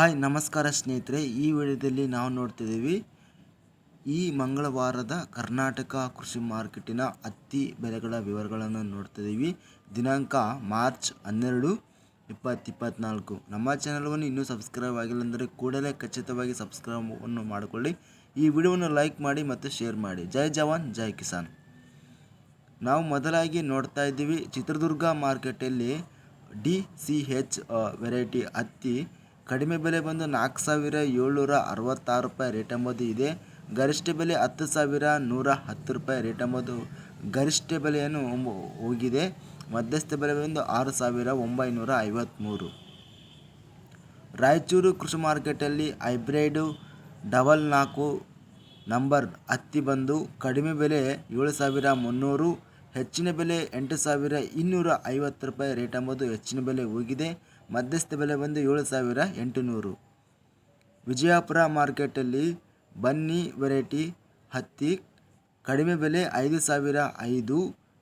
Hi, ನಮಸ್ಕಾರ ಸ್ನೇಹಿತರೆ. ಈ ವಿಡಿಯೋದಲ್ಲಿ ನಾವು ನೋಡ್ತಿದ್ದೀವಿ ಈ ಮಂಗಳವಾರದ ಕರ್ನಾಟಕ ಕೃಷಿ ಮಾರ್ಕೆಟಿನ ಹತ್ತಿ ಬೆಲೆಗಳ ವಿವರಗಳನ್ನು ನೋಡ್ತಿದ್ದೀವಿ. ದಿನಾಂಕ ಮಾರ್ಚ್ ಹನ್ನೆರಡು ಇಪ್ಪತ್ತು ಇಪ್ಪತ್ತ್ನಾಲ್ಕು ನಮ್ಮ ಚಾನಲ್ವನ್ನು ಇನ್ನೂ ಸಬ್ಸ್ಕ್ರೈಬ್ ಆಗಿಲ್ಲ ಅಂದರೆ ಕೂಡಲೇ ಖಚಿತವಾಗಿ ಸಬ್ಸ್ಕ್ರೈಬನ್ನು ಮಾಡಿಕೊಳ್ಳಿ. ಈ ವಿಡಿಯೋವನ್ನು ಲೈಕ್ ಮಾಡಿ ಮತ್ತು ಶೇರ್ ಮಾಡಿ. ಜೈ ಜವಾನ್, ಜೈ ಕಿಸಾನ್. ನಾವು ಮೊದಲಾಗಿ ನೋಡ್ತಾ ಇದ್ದೀವಿ ಚಿತ್ರದುರ್ಗ ಮಾರ್ಕೆಟಲ್ಲಿ ಡಿ ಸಿ ಹೆಚ್ ವೆರೈಟಿ ಹತ್ತಿ ಕಡಿಮೆ ಬೆಲೆ ಬಂದು ನಾಲ್ಕು ಸಾವಿರ ಏಳ್ನೂರ ಅರವತ್ತಾರು ರೂಪಾಯಿ ರೇಟ್ ಎಂಬುದು ಇದೆ. ಗರಿಷ್ಠ ಬೆಲೆ ಹತ್ತು ಸಾವಿರ ನೂರ ಹತ್ತು ರೂಪಾಯಿ ರೇಟ್ ಎಂಬುದು ಗರಿಷ್ಠ ಬೆಲೆಯನ್ನು ಹೋಗಿದೆ. ಮಧ್ಯಸ್ಥ ಬೆಲೆ ಬಂದು ಆರು ಸಾವಿರ ಒಂಬೈನೂರ ಐವತ್ತ್ಮೂರು ರಾಯಚೂರು ಕೃಷಿ ಮಾರ್ಕೆಟಲ್ಲಿ ಹೈಬ್ರಿಡು ಡಬಲ್ ನಾಲ್ಕು ನಂಬರ್ ಹತ್ತಿ ಬಂದು ಕಡಿಮೆ ಬೆಲೆ ಏಳು ಸಾವಿರ ಮುನ್ನೂರು, ಹೆಚ್ಚಿನ ಬೆಲೆ ಎಂಟು ಸಾವಿರ ಇನ್ನೂರ ಐವತ್ತು ರೂಪಾಯಿ ರೇಟ್ ಎಂಬುದು ಹೆಚ್ಚಿನ ಬೆಲೆ ಹೋಗಿದೆ. ಮಧ್ಯಸ್ಥ ಬೆಲೆ ಬಂದು ಏಳು ಸಾವಿರ ಎಂಟುನೂರು. ವಿಜಯಪುರ ಮಾರ್ಕೆಟಲ್ಲಿ ಬನ್ನಿ ವೆರೈಟಿ ಹತ್ತಿ, ಕಡಿಮೆ ಬೆಲೆ ಐದು ಸಾವಿರ ಐದು,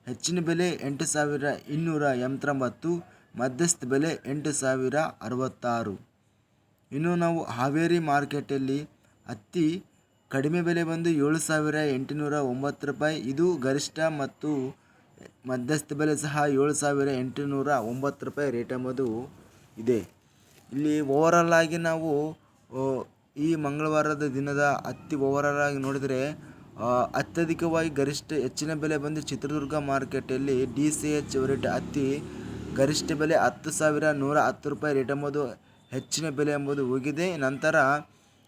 ಹೆಚ್ಚಿನ ಬೆಲೆ ಎಂಟು ಸಾವಿರ ಇನ್ನೂರ ಎಂಬತ್ತೊಂಬತ್ತು, ಮಧ್ಯಸ್ಥ ಬೆಲೆ ಎಂಟು ಸಾವಿರ ಅರವತ್ತಾರು. ಇನ್ನು ನಾವು ಹಾವೇರಿ ಮಾರ್ಕೆಟಲ್ಲಿ ಹತ್ತಿ, ಕಡಿಮೆ ಬೆಲೆ ಬಂದು ಏಳು ಸಾವಿರ ಎಂಟುನೂರ ಒಂಬತ್ತು ರೂಪಾಯಿ, ಇದು ಗರಿಷ್ಠ ಮತ್ತು ಮಧ್ಯಸ್ಥ ಬೆಲೆ ಸಹ ಏಳು ಸಾವಿರ ಎಂಟುನೂರ ಒಂಬತ್ತು ರೂಪಾಯಿ ರೇಟ್ ಎಂಬುದು ಇದೆ. ಇಲ್ಲಿ ಓವರಾಲ್ ಆಗಿ ನಾವು ಈ ಮಂಗಳವಾರದ ದಿನದ ಹತ್ತಿ ಓವರಾಲ್ ಆಗಿ ನೋಡಿದರೆ ಅತ್ಯಧಿಕವಾಗಿ ಗರಿಷ್ಠ ಹೆಚ್ಚಿನ ಬೆಲೆ ಬಂದು ಚಿತ್ರದುರ್ಗ ಮಾರ್ಕೆಟಲ್ಲಿ ಡಿ ಸಿ ಎಚ್ ರೇಟ್ ಹತ್ತಿ ಗರಿಷ್ಠ ಬೆಲೆ ಹತ್ತು ಸಾವಿರ ನೂರ ಹತ್ತು ರೂಪಾಯಿ ರೇಟ್ ಎಂಬುದು ಹೆಚ್ಚಿನ ಬೆಲೆ ಎಂಬುದು ಹೋಗಿದೆ. ನಂತರ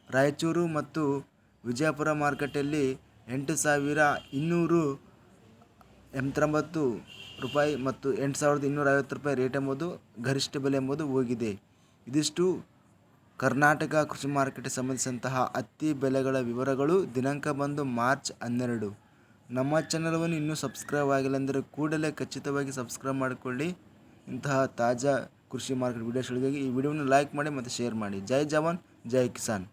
ರಾಯಚೂರು ಮತ್ತು ವಿಜಯಪುರ ಮಾರ್ಕೆಟಲ್ಲಿ ಎಂಟು ಸಾವಿರ ಇನ್ನೂರು ಎಂಬತ್ತೊಂಬತ್ತು ರೂಪಾಯಿ ಮತ್ತು ಎಂಟು ಸಾವಿರದ ಇನ್ನೂರ ಐವತ್ತು ರೂಪಾಯಿ ರೇಟ್ ಎಂಬುದು ಗರಿಷ್ಠ ಬೆಲೆ ಎಂಬುದು ಹೋಗಿದೆ. ಇದಿಷ್ಟು ಕರ್ನಾಟಕ ಕೃಷಿ ಮಾರುಕಟ್ಟೆ ಸಂಬಂಧಿಸಿದಂತಹ ಹತ್ತಿ ಬೆಲೆಗಳ ವಿವರಗಳು. ದಿನಾಂಕ ಬಂದು ಮಾರ್ಚ್ ಹನ್ನೆರಡು. ನಮ್ಮ ಚಾನಲವನ್ನು ಇನ್ನೂ ಸಬ್ಸ್ಕ್ರೈಬ್ ಆಗಿಲ್ಲ ಅಂದರೆ ಕೂಡಲೇ ಖಚಿತವಾಗಿ ಸಬ್ಸ್ಕ್ರೈಬ್ ಮಾಡಿಕೊಳ್ಳಿ. ಇಂತಹ ತಾಜಾ ಕೃಷಿ ಮಾರ್ಕೆಟ್ ವಿಡಿಯೋಸ್ಗಳಿಗಾಗಿ ಈ ವಿಡಿಯೋವನ್ನು ಲೈಕ್ ಮಾಡಿ ಮತ್ತು ಶೇರ್ ಮಾಡಿ. ಜೈ ಜವಾನ್, ಜೈ ಕಿಸಾನ್.